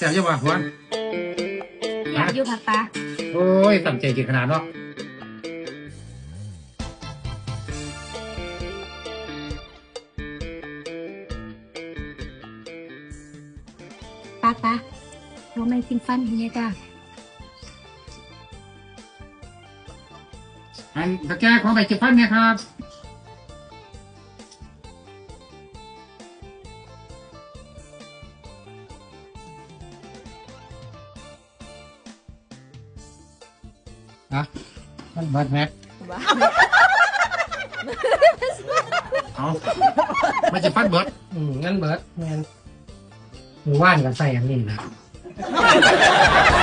แซ่บยังวะหวานอยากอยู่ค่ะป้าโอ้ยตั้งใจกินขนาดเนาะป้าป้าเราไม่กินฟันเฮียจ้าอันตะแกขอไปจิบฟันเนี่ยครับ อะมันเบิดแม็กเอาไม่จะฟันเบิดอืมงั้นเบิร์ดแมนหมู่บ้านกันใส่อันนี้นะเ